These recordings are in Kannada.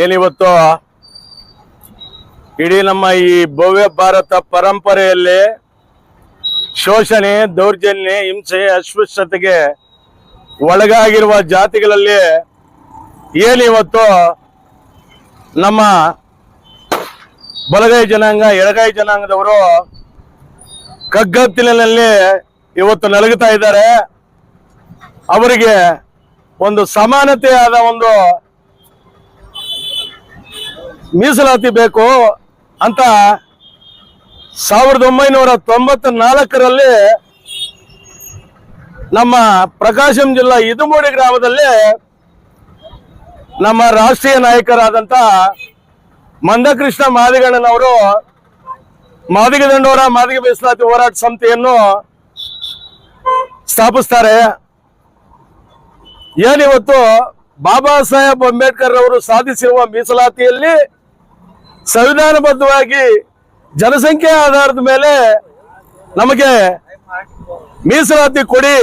ಏನಿವತ್ತು? ಇಡೀ ನಮ್ಮ ಈ ಭವ್ಯ ಭಾರತ ಪರಂಪರೆಯಲ್ಲಿ ಶೋಷಣೆ, ದೌರ್ಜನ್ಯ, ಹಿಂಸೆ ಅಸ್ಪೃಶ್ಯತೆಗೆ ಒಳಗಾಗಿರುವ ಜಾತಿಗಳಲ್ಲಿ ಏನಿವತ್ತು ನಮ್ಮ ಬಲಗೈ ಜನಾಂಗ, ಎಡಗೈ ಜನಾಂಗದವರು ಕಗ್ಗತ್ತಿನಲ್ಲಿ ಇವತ್ತು ನಲಗುತ್ತಾ ಇದ್ದಾರೆ. ಅವರಿಗೆ ಒಂದು ಸಮಾನತೆಯಾದ ಒಂದು ಮೀಸಲಾತಿ ಬೇಕು ಅಂತ ಸಾವಿರದ ಒಂಬೈನೂರ ತೊಂಬತ್ತ ನಾಲ್ಕರಲ್ಲಿ ನಮ್ಮ ಪ್ರಕಾಶಂ ಜಿಲ್ಲಾ ಇದುಮೂಡಿ ಗ್ರಾಮದಲ್ಲಿ ನಮ್ಮ ರಾಷ್ಟ್ರೀಯ ನಾಯಕರಾದಂತ ಮಂದಕೃಷ್ಣ ಮಾದಿಗಣ್ಣನವರು ಮಾದಿಗ ದಂಡೋರ, ಮಾದಿಗ ಮೀಸಲಾತಿ ಹೋರಾಟ ಸಮಿತಿಯನ್ನು ಸ್ಥಾಪಿಸ್ತಾರೆ. ಏನಿವತ್ತು ಬಾಬಾ ಸಾಹೇಬ್ ಅಂಬೇಡ್ಕರ್ ಅವರು ಸಾಧಿಸಿರುವ ಮೀಸಲಾತಿಯಲ್ಲಿ ಸಂವಿಧಾನಬದ್ಧವಾಗಿ ಜನಸಂಖ್ಯೆ ಆಧಾರದ ಮೇಲೆ ನಮಗೆ ಮೀಸಲಾತಿ ಕೊಡಿ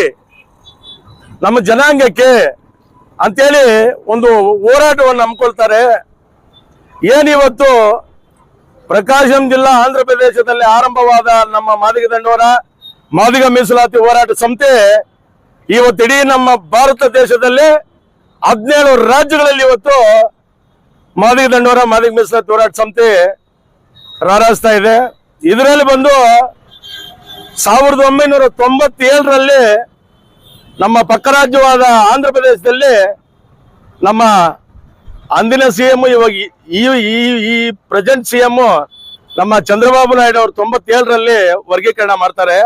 ನಮ್ಮ ಜನಾಂಗಕ್ಕೆ ಅಂತೇಳಿ ಒಂದು ಹೋರಾಟವನ್ನು ಹಮ್ಮಿಕೊಳ್ತಾರೆ. ಏನಿವತ್ತು ಪ್ರಕಾಶಂ ಜಿಲ್ಲಾ ಆಂಧ್ರ ಪ್ರದೇಶದಲ್ಲಿ ಆರಂಭವಾದ ನಮ್ಮ ಮಾದಿಗ ದಂಡೋರ, ಮಾದಿಗ ಮೀಸಲಾತಿ ಹೋರಾಟ ಸಂಸ್ಥೆ ಇವತ್ತು ಇಡೀ ನಮ್ಮ ಭಾರತ ದೇಶದಲ್ಲಿ ಹದಿನೇಳು ರಾಜ್ಯಗಳಲ್ಲಿ ಇವತ್ತು ಮಾದಿಗ ದಂಡೋರ, ಮಾದಿಗ ಮೀಸಲಾತಿ ಹೋರಾಟ ಸಂಸ್ಥೆ ರಾರಾಯಿಸ್ತಾ ಇದೆ. ಇದರಲ್ಲಿ ಬಂದು ಸಾವಿರದ ಒಂಬೈನೂರ ತೊಂಬತ್ತೇಳರಲ್ಲಿ ನಮ್ಮ ಪಕ್ಕ ರಾಜ್ಯವಾದ ಆಂಧ್ರ ಪ್ರದೇಶದಲ್ಲಿ ನಮ್ಮ ಅಂದಿನ ಸಿ ಎಂ ಇವಾಗ ಈ ಈ ಪ್ರೆಸೆಂಟ್ ಸಿ ಎಂ ನಮ್ಮ ಚಂದ್ರಬಾಬು ನಾಯ್ಡು ಅವರು ತೊಂಬತ್ತೇಳರಲ್ಲಿ ವರ್ಗೀಕರಣ ಮಾಡ್ತಾರೆ.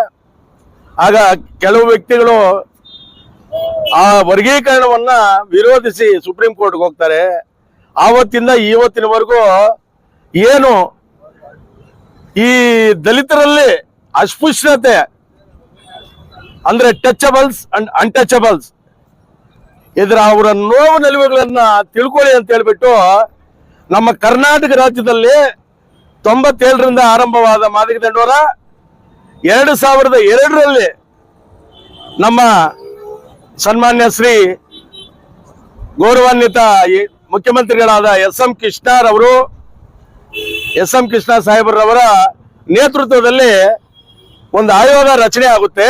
ಆಗ ಕೆಲವು ವ್ಯಕ್ತಿಗಳು ಆ ವರ್ಗೀಕರಣವನ್ನ ವಿರೋಧಿಸಿ ಸುಪ್ರೀಂ ಕೋರ್ಟ್ಗೆ ಹೋಗ್ತಾರೆ. ಆವತ್ತಿಂದ ಇವತ್ತಿನವರೆಗೂ ಏನು ಈ ದಲಿತರಲ್ಲಿ ಅಸ್ಪೃಶ್ಯತೆ, ಅಂದ್ರೆ ಟಚಬಲ್ಸ್ ಅಂಡ್ ಅನ್ಟಚಬಲ್ಸ್, ಇದರ ಅವರ ನೋವು ನಿಲುವುಗಳನ್ನ ತಿಳ್ಕೊಳ್ಳಿ ಅಂತ ಹೇಳ್ಬಿಟ್ಟು ನಮ್ಮ ಕರ್ನಾಟಕ ರಾಜ್ಯದಲ್ಲಿ ತೊಂಬತ್ತೇಳರಿಂದ ಆರಂಭವಾದ ಮಾದಿಗ ದಂಡೋರ ಎರಡು ಸಾವಿರದ ಎರಡರಲ್ಲಿ ನಮ್ಮ ಸನ್ಮಾನ್ಯ ಶ್ರೀ ಗೌರವಾನ್ವಿತ ಮುಖ್ಯಮಂತ್ರಿಗಳಾದ ಎಸ್ ಎಂ ಕೃಷ್ಣರವರು ಎಸ್ ಎಂ ಕೃಷ್ಣ ಸಾಹೇಬರವರ ನೇತೃತ್ವದಲ್ಲಿ ಒಂದು ಆಯೋಗ ರಚನೆ ಆಗುತ್ತೆ.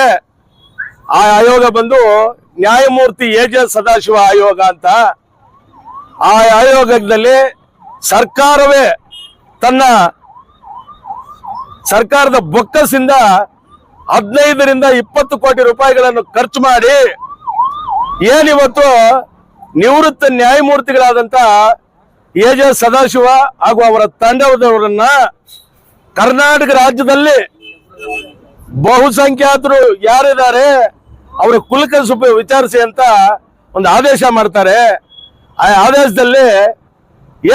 ಆ ಆಯೋಗ ಬಂದು ನ್ಯಾಯಮೂರ್ತಿ ಎ ಜೆ ಸದಾಶಿವ ಆಯೋಗ ಅಂತ. ಆ ಆಯೋಗದಲ್ಲಿ ಸರ್ಕಾರವೇ ತನ್ನ ಸರ್ಕಾರದ ಬೊಕ್ಕಸಿಂದ ಹದಿನೈದರಿಂದ ಇಪ್ಪತ್ತು ಕೋಟಿ ರೂಪಾಯಿಗಳನ್ನು ಖರ್ಚು ಮಾಡಿ, ಏನಿವತ್ತು ನಿವೃತ್ತ ನ್ಯಾಯಮೂರ್ತಿಗಳಾದಂತ ಎ ಜೆ ಸದಾಶಿವ ಹಾಗೂ ಅವರ ತಂಡದವರನ್ನ ಕರ್ನಾಟಕ ರಾಜ್ಯದಲ್ಲಿ ಬಹುಸಂಖ್ಯಾತರು ಯಾರಿದ್ದಾರೆ, ಅವರ ಕುಲಕಸುಪ ವಿಚಾರಿಸಿ ಅಂತ ಒಂದು ಆದೇಶ ಮಾಡ್ತಾರೆ. ಆ ಆದೇಶದಲ್ಲಿ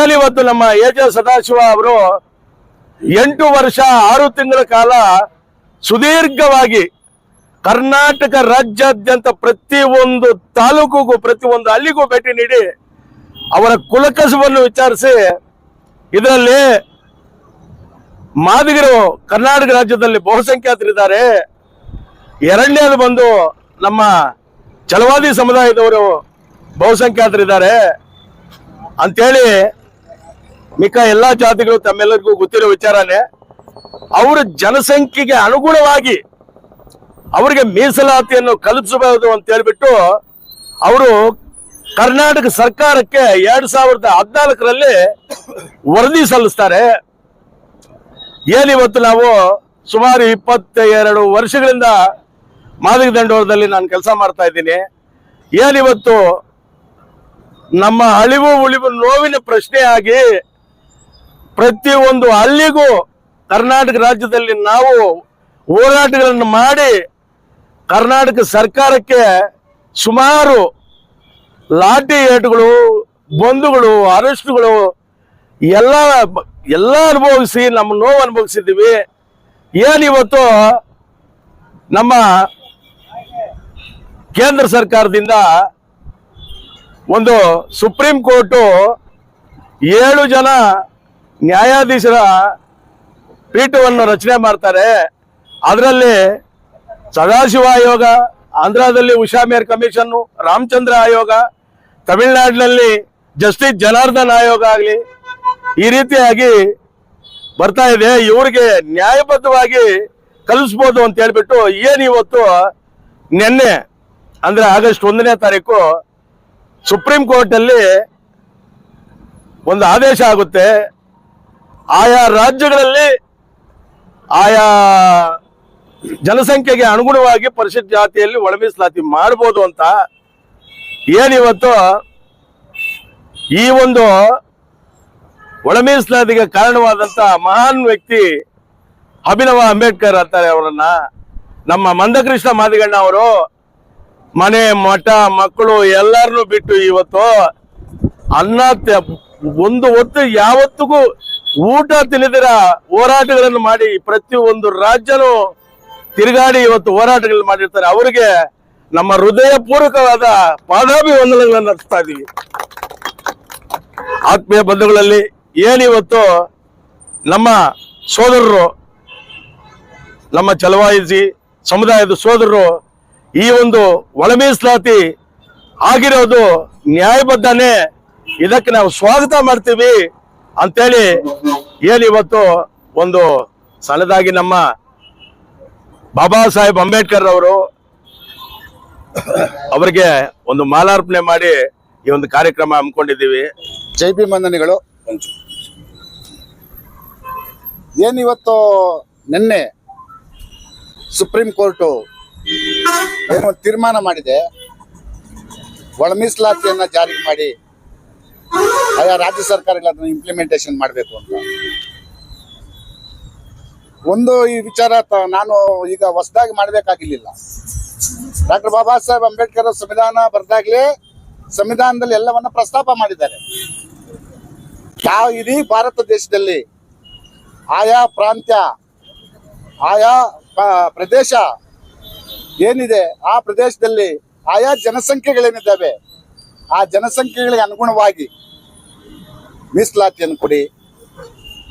ಏನಿವತ್ತು ನಮ್ಮ ಎ ಜೆ ಸದಾಶಿವ ಅವರು ಎಂಟು ವರ್ಷ ಆರು ತಿಂಗಳ ಕಾಲ ಸುದೀರ್ಘವಾಗಿ ಕರ್ನಾಟಕ ರಾಜ್ಯಾದ್ಯಂತ ಪ್ರತಿ ಒಂದು ತಾಲೂಕಿಗೂ ಪ್ರತಿ ಒಂದು ಹಳ್ಳಿಗೂ ಭೇಟಿ ನೀಡಿ ಅವರ ಕುಲಕಸವನ್ನು ವಿಚಾರಿಸಿ ಇದರಲ್ಲಿ ಮಾದಿಗರು ಕರ್ನಾಟಕ ರಾಜ್ಯದಲ್ಲಿ ಬಹುಸಂಖ್ಯಾತರಿದ್ದಾರೆ. ಎರಡನೇದು ಬಂದು ನಮ್ಮ ಚಲವಾದಿ ಸಮುದಾಯದವರು ಬಹುಸಂಖ್ಯಾತರಿದ್ದಾರೆ. ಅಂತೇಳಿ ಮಿಕ್ಕ ಎಲ್ಲ ಜಾತಿಗಳು ತಮ್ಮೆಲ್ಲರಿಗೂ ಗೊತ್ತಿರೋ ವಿಚಾರನೇ, ಅವರ ಜನಸಂಖ್ಯೆಗೆ ಅನುಗುಣವಾಗಿ ಅವರಿಗೆ ಮೀಸಲಾತಿಯನ್ನು ಕಲ್ಪಿಸಬಹುದು ಅಂತ ಹೇಳ್ಬಿಟ್ಟು ಅವರು ಕರ್ನಾಟಕ ಸರ್ಕಾರಕ್ಕೆ ಎರಡ್ ಸಾವಿರದ ಹದಿನಾಲ್ಕರಲ್ಲಿ ವರದಿ ಸಲ್ಲಿಸ್ತಾರೆ. ಏನಿವತ್ತು ನಾವು ಸುಮಾರು ಇಪ್ಪತ್ತ ಎರಡು ವರ್ಷಗಳಿಂದ ಮಾದಿಗ ದಂಡೋರದಲ್ಲಿ ನಾನು ಕೆಲಸ ಮಾಡ್ತಾ ಇದ್ದೀನಿ. ಏನಿವತ್ತು ನಮ್ಮ ಅಳಿವು ಉಳಿವು ನೋವಿನ ಪ್ರಶ್ನೆ ಆಗಿ ಪ್ರತಿ ಒಂದು ಹಳ್ಳಿಗೂ ಕರ್ನಾಟಕ ರಾಜ್ಯದಲ್ಲಿ ನಾವು ಹೋರಾಟಗಳನ್ನು ಮಾಡಿ ಕರ್ನಾಟಕ ಸರ್ಕಾರಕ್ಕೆ ಸುಮಾರು ಲಾಠಿ ಏಟುಗಳು, ಬಂಧುಗಳು, ಅರೆಸ್ಟ್ಗಳು ಎಲ್ಲ ಎಲ್ಲ ಅನುಭವಿಸಿ, ನಮ್ಮ ನೋವು ಅನುಭವಿಸಿದ್ದೀವಿ. ಏನಿವತ್ತು ನಮ್ಮ ಕೇಂದ್ರ ಸರ್ಕಾರದಿಂದ ಒಂದು ಸುಪ್ರೀಂ ಕೋರ್ಟು ಏಳು ಜನ ನ್ಯಾಯಾಧೀಶರ ಪೀಠವನ್ನು ರಚನೆ ಮಾಡ್ತಾರೆ. ಅದರಲ್ಲಿ ಸದಾಶಿವ ಆಯೋಗ, ಆಂಧ್ರದಲ್ಲಿ ಉಷಾ ಮೇರ್ ಕಮಿಷನ್, ರಾಮಚಂದ್ರ ಆಯೋಗ, ತಮಿಳುನಾಡಿನಲ್ಲಿ ಜಸ್ಟಿಸ್ ಜನಾರ್ದನ್ ಆಯೋಗ ಆಗಲಿ, ಈ ರೀತಿಯಾಗಿ ಬರ್ತಾ ಇದೆ. ಇವರಿಗೆ ನ್ಯಾಯಬದ್ಧವಾಗಿ ಕಲಿಸ್ಬೋದು ಅಂತ ಹೇಳ್ಬಿಟ್ಟು ಏನ್ ಇವತ್ತು ನಿನ್ನೆ, ಅಂದ್ರೆ ಆಗಸ್ಟ್ ಒಂದನೇ ತಾರೀಕು ಸುಪ್ರೀಂ ಕೋರ್ಟ್ ಅಲ್ಲಿ ಒಂದು ಆದೇಶ ಆಗುತ್ತೆ. ಆಯಾ ರಾಜ್ಯಗಳಲ್ಲಿ ಆಯಾ ಜನಸಂಖ್ಯೆಗೆ ಅನುಗುಣವಾಗಿ ಪರಿಶಿಷ್ಟ ಜಾತಿಯಲ್ಲಿ ಒಳಮೀಸಲಾತಿ ಮಾಡ್ಬೋದು ಅಂತ ಏನಿವತ್ತು ಈ ಒಂದು ಒಳಮೀಸಲಾತಿಗೆ ಕಾರಣವಾದಂತ ಮಹಾನ್ ವ್ಯಕ್ತಿ ಅಭಿನವ ಅಂಬೇಡ್ಕರ್ ಅಂತಾರೆ ಅವರನ್ನ. ನಮ್ಮ ಮಂದಕೃಷ್ಣ ಮಾದಿಗಣ್ಣ ಅವರು ಮನೆ, ಮಠ, ಮಕ್ಕಳು ಎಲ್ಲರನ್ನೂ ಬಿಟ್ಟು ಇವತ್ತು ಅನ್ನ ಒಂದು ಹೊತ್ತು ಯಾವತ್ತಿಗೂ ಊಟ ತಿನ್ನದಿರ ಹೋರಾಟಗಳನ್ನು ಮಾಡಿ ಪ್ರತಿಯೊಂದು ರಾಜ್ಯನೂ ತಿರುಗಾಡಿ ಇವತ್ತು ಹೋರಾಟಗಳು ಮಾಡಿರ್ತಾರೆ. ಅವರಿಗೆ ನಮ್ಮ ಹೃದಯ ಪೂರ್ವಕವಾದ ಪಾದಾಭಿವಂದನೆಗಳನ್ನು ನಡೆಸ್ತಾ ಇದೀವಿ. ಆತ್ಮೀಯ ಬಂಧುಗಳಲ್ಲಿ ಏನಿವತ್ತು ನಮ್ಮ ಸೋದರರು, ನಮ್ಮ ಚಲವಾಯಿಸಿ ಸಮುದಾಯದ ಸೋದರರು ಈ ಒಂದು ಒಳಮೀಸಲಾತಿ ಆಗಿರೋದು ನ್ಯಾಯಬದ್ಧನೇ, ಇದಕ್ಕೆ ನಾವು ಸ್ವಾಗತ ಮಾಡ್ತೀವಿ ಅಂತೇಳಿ ಏನಿವತ್ತು ಒಂದು ಸಣ್ಣದಾಗಿ ನಮ್ಮ ಬಾಬಾ ಸಾಹೇಬ್ ಅಂಬೇಡ್ಕರ್ ಅವರು ಅವರಿಗೆ ಒಂದು ಮಾಲಾರ್ಪಣೆ ಮಾಡಿ ಈ ಒಂದು ಕಾರ್ಯಕ್ರಮ ಹಮ್ಮಿಕೊಂಡಿದ್ದೀವಿ. ಜೈ ಪಿ ಮಂದನಿಗಳು ಏನಿವತ್ತು ನಿನ್ನೆ ಸುಪ್ರೀಂ ಕೋರ್ಟು ಏನೋ ತೀರ್ಮಾನ ಮಾಡಿದೆ. ಒಳ ಮೀಸಲಾತಿಯನ್ನ ಜಾರಿ ಮಾಡಿ ಆಯಾ ರಾಜ್ಯ ಸರ್ಕಾರಗಳು ಇಂಪ್ಲಿಮೆಂಟೇಷನ್ ಮಾಡಬೇಕು ಅಂತ. ಒಂದು ಈ ವಿಚಾರ ನಾನು ಈಗ ಹೊಸದಾಗಿ ಮಾಡಬೇಕಾಗಿರ್ಲಿಲ್ಲ. ಡಾಕ್ಟರ್ ಬಾಬಾ ಸಾಹೇಬ್ ಅಂಬೇಡ್ಕರ್ ಸಂವಿಧಾನ ಬರೆದಾಗಲೇ ಸಂವಿಧಾನದಲ್ಲಿ ಎಲ್ಲವನ್ನ ಪ್ರಸ್ತಾಪ ಮಾಡಿದ್ದಾರೆ. ಯಾವ ಇಡೀ ಭಾರತ ದೇಶದಲ್ಲಿ ಆಯಾ ಪ್ರಾಂತ್ಯ, ಆಯಾ ಪ್ರದೇಶ ಏನಿದೆ, ಆ ಪ್ರದೇಶದಲ್ಲಿ ಆಯಾ ಜನಸಂಖ್ಯೆಗಳೇನಿದ್ದಾವೆ, ಆ ಜನಸಂಖ್ಯೆಗಳಿಗೆ ಅನುಗುಣವಾಗಿ ಮೀಸಲಾತಿಯನ್ನು ಕೊಡಿ.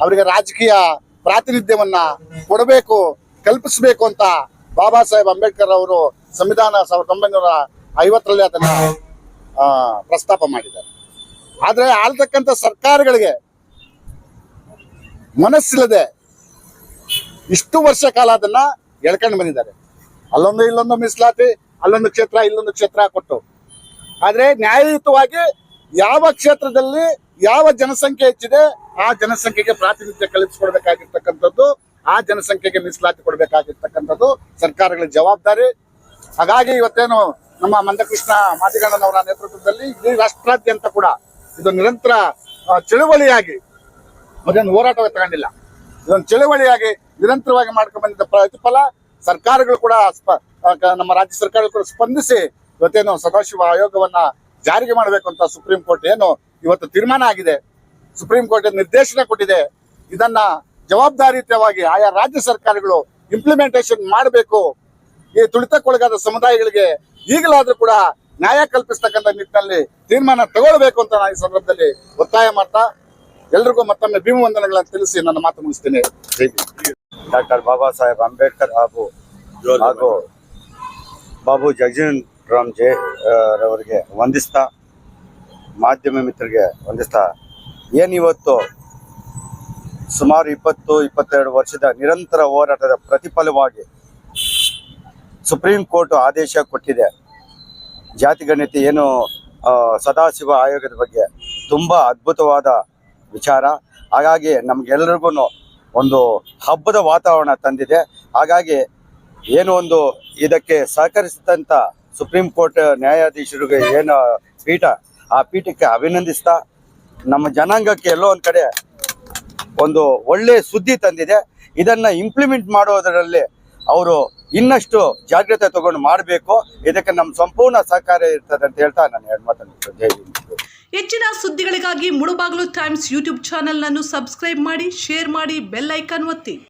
ಅವರಿಗೆ ರಾಜಕೀಯ ಪ್ರಾತಿನಿಧ್ಯವನ್ನ ಕೊಡಬೇಕು, ಕಲ್ಪಿಸಬೇಕು ಅಂತ ಬಾಬಾ ಸಾಹೇಬ್ ಅಂಬೇಡ್ಕರ್ ಅವರು ಸಂವಿಧಾನ ಸಾವಿರದ ಒಂಬೈನೂರ ಐವತ್ತರಲ್ಲಿ ಅದನ್ನ ಪ್ರಸ್ತಾಪ ಮಾಡಿದ್ದಾರೆ. ಆದ್ರೆ ಆಳ್ತಕ್ಕಂಥ ಸರ್ಕಾರಗಳಿಗೆ ಮನಸ್ಸಿಲ್ಲದೆ ಇಷ್ಟು ವರ್ಷ ಕಾಲ ಅದನ್ನ ಎಳ್ಕೊಂಡು ಬಂದಿದ್ದಾರೆ. ಅಲ್ಲೊಂದು ಇಲ್ಲೊಂದು ಮೀಸಲಾತಿ, ಅಲ್ಲೊಂದು ಕ್ಷೇತ್ರ, ಇಲ್ಲೊಂದು ಕ್ಷೇತ್ರ ಕೊಟ್ಟು. ಆದ್ರೆ ನ್ಯಾಯಯುತವಾಗಿ ಯಾವ ಕ್ಷೇತ್ರದಲ್ಲಿ ಯಾವ ಜನಸಂಖ್ಯೆ ಹೆಚ್ಚಿದೆ, ಆ ಜನಸಂಖ್ಯೆಗೆ ಪ್ರಾತಿನಿಧ್ಯ ಕಲ್ಪಿಸ್ಕೊಡ್ಬೇಕಾಗಿರ್ತಕ್ಕಂಥದ್ದು, ಆ ಜನಸಂಖ್ಯೆಗೆ ಮೀಸಲಾತಿ ಕೊಡಬೇಕಾಗಿರ್ತಕ್ಕಂಥದ್ದು ಸರ್ಕಾರಗಳ ಜವಾಬ್ದಾರಿ. ಹಾಗಾಗಿ ಇವತ್ತೇನು ನಮ್ಮ ಮಂದಕೃಷ್ಣ ಮಾದಿಗಣ್ಣನವರ ನೇತೃತ್ವದಲ್ಲಿ ಇಡೀ ರಾಷ್ಟ್ರಾದ್ಯಂತ ಕೂಡ ಇದು ನಿರಂತರ ಚಳುವಳಿಯಾಗಿ ಅದನ್ನು ಹೋರಾಟವಾಗಿ ತಗೊಂಡಿಲ್ಲ. ಇದೊಂದು ಚಳುವಳಿಯಾಗಿ ನಿರಂತರವಾಗಿ ಮಾಡ್ಕೊಂಡು ಬಂದಿದ್ದ ಪ್ರತಿಫಲ ಸರ್ಕಾರಗಳು ಕೂಡ ನಮ್ಮ ರಾಜ್ಯ ಸರ್ಕಾರಗಳು ಕೂಡ ಸ್ಪಂದಿಸಿ ಇವತ್ತೇನು ಸದಾಶಿವ ಆಯೋಗವನ್ನ ಜಾರಿಗೆ ಮಾಡಬೇಕು ಅಂತ ಸುಪ್ರೀಂ ಕೋರ್ಟ್ ಏನು ಇವತ್ತು ತೀರ್ಮಾನ ಆಗಿದೆ. ಸುಪ್ರೀಂ ಕೋರ್ಟ್ ನಿರ್ದೇಶನ ಕೊಟ್ಟಿದೆ. ಇದನ್ನ ಜವಾಬ್ದಾರಿಯುತವಾಗಿ ಆಯಾ ರಾಜ್ಯ ಸರ್ಕಾರಗಳು ಇಂಪ್ಲಿಮೆಂಟೇಷನ್ ಮಾಡಬೇಕು. ಈ ತುಳಿತಕ್ಕೊಳಗಾದ ಸಮುದಾಯಗಳಿಗೆ ಈಗಲಾದ್ರೂ ಕೂಡ ನ್ಯಾಯ ಕಲ್ಪಿಸ್ತಕ್ಕಂಥ ನಿಟ್ಟಿನಲ್ಲಿ ತೀರ್ಮಾನ ತಗೊಳ್ಬೇಕು ಅಂತ ನಾನು ಈ ಸಂದರ್ಭದಲ್ಲಿ ಒತ್ತಾಯ ಮಾಡ್ತಾ ಎಲ್ರಿಗೂ ಮತ್ತೊಮ್ಮೆ ಭೀಮ ವಂದನೆಗಳನ್ನು ತಿಳಿಸಿ ನನ್ನ ಮಾತು ಮುಗಿಸ್ತೇನೆ. ಜೈ ಡಾಕ್ಟರ್ ಬಾಬಾ ಸಾಹೇಬ್ ಅಂಬೇಡ್ಕರ್ ಹಾಗೂ ಹಾಗೂ ಬಾಬು ಜಗಜೀವನ್ ರಾಮ್ ಜೆ ಆ, ರವರಿಗೆ ವಂದಿಸ್ತಾ, ಮಾಧ್ಯಮ ಮಿತ್ರರಿಗೆ ವಂದಿಸ್ತಾ ಏನಿವತ್ತು ಸುಮಾರು ಇಪ್ಪತ್ತು, ಇಪ್ಪತ್ತೆರಡು ವರ್ಷದ ನಿರಂತರ ಹೋರಾಟದ ಪ್ರತಿಫಲವಾಗಿ ಸುಪ್ರೀಂ ಕೋರ್ಟ್ ಆದೇಶ ಕೊಟ್ಟಿದೆ. ಜಾತಿ ಜಾತಿಗಣ್ಯತೆ ಏನು ಸದಾಶಿವ ಆಯೋಗದ ಬಗ್ಗೆ ತುಂಬ ಅದ್ಭುತವಾದ ವಿಚಾರ. ಹಾಗಾಗಿ ನಮಗೆಲ್ಲರಿಗೂ ಒಂದು ಹಬ್ಬದ ವಾತಾವರಣ ತಂದಿದೆ. ಹಾಗಾಗಿ ಏನು ಒಂದು ಇದಕ್ಕೆ ಸಹಕರಿಸಿದಂಥ ಸುಪ್ರೀಂ ಕೋರ್ಟ್ ನ್ಯಾಯಾಧೀಶರಿಗೆ ಏನು ಪೀಠ, ಆ ಪೀಠಕ್ಕೆ ಅಭಿನಂದಿಸ್ತಾ ನಮ್ಮ ಜನಾಂಗಕ್ಕೆ ಎಲ್ಲೋ ಒಂದು ಕಡೆ ಒಂದು ಒಳ್ಳೆ ಸುದ್ದಿ ತಂದಿದೆ. ಇದನ್ನ ಇಂಪ್ಲಿಮೆಂಟ್ ಮಾಡೋದರಲ್ಲಿ ಅವರು ಇನ್ನಷ್ಟು ಜಾಗ್ರತೆ ತಗೊಂಡು ಮಾಡಬೇಕು. ಇದಕ್ಕೆ ನಮ್ಮ ಸಂಪೂರ್ಣ ಸಹಕಾರ ಇರ್ತದೆ ಅಂತ ಹೇಳ್ತಾ ನಾನು ಎರಡು ಮಾತನ್ನು. ಹೆಚ್ಚಿನ ಸುದ್ದಿಗಳಿಗಾಗಿ ಮುಳುಬಾಗಿಲು ಟೈಮ್ಸ್ ಯೂಟ್ಯೂಬ್ ಚಾನೆಲ್ನನ್ನು ಸಬ್ಸ್ಕ್ರೈಬ್ ಮಾಡಿ, ಶೇರ್ ಮಾಡಿ, ಬೆಲ್ ಐಕಾನ್ ಒತ್ತಿ.